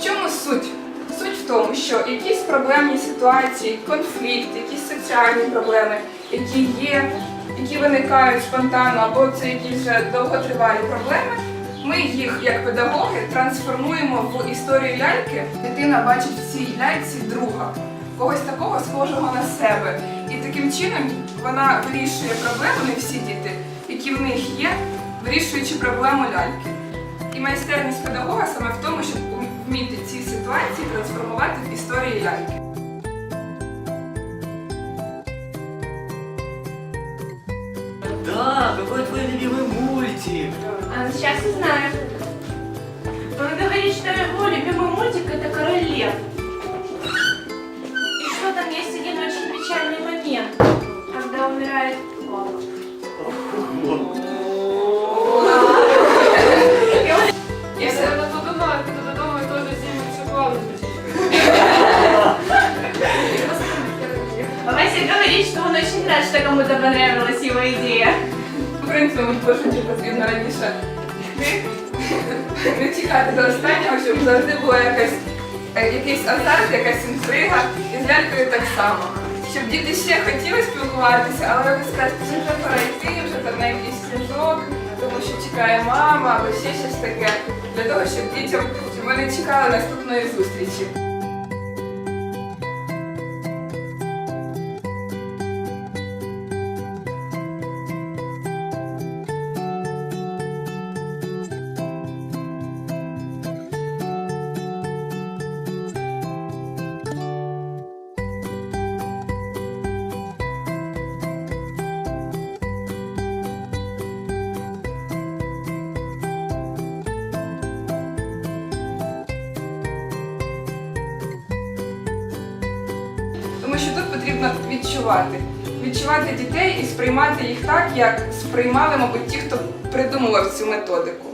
В чому суть? Суть в тому, що якісь проблемні ситуації, конфлікт, якісь соціальні проблеми, які є, які виникають спонтанно, або це якісь вже довготривалі проблеми, ми їх як педагоги трансформуємо в історію ляльки. Дитина бачить в цій ляльці друга, когось такого схожого на себе. І таким чином вона вирішує проблеми, не всі діти, які в них є, вирішуючи проблему ляльки. І майстерність педагога саме трансформувати в історії ляльки. Да, какой твой любимый мультик? А ну, сейчас узнаем. Он говорит, что его любимый мультик это Король Лев. И что там есть один очень печальный момент, когда умирает папа. Вася говорит, что он очень рад, что кому-то понравилась его идея. В принципі, пошуті потрібно раніше не чекати до останнього, щоб завжди була якась, е, якийсь азарт, якась інтрига, і з лялькою так само. Щоб діти ще хотіли спілкуватися, але ви скажете, що вже пора йти, вже там на якийсь сніжок, тому що чекає мама або ще щось таке, для того, щоб дітям, щоб вони чекали наступної зустрічі. Відчувати. Відчувати дітей і сприймати їх так, як сприймали, мабуть, ті, хто придумував цю методику.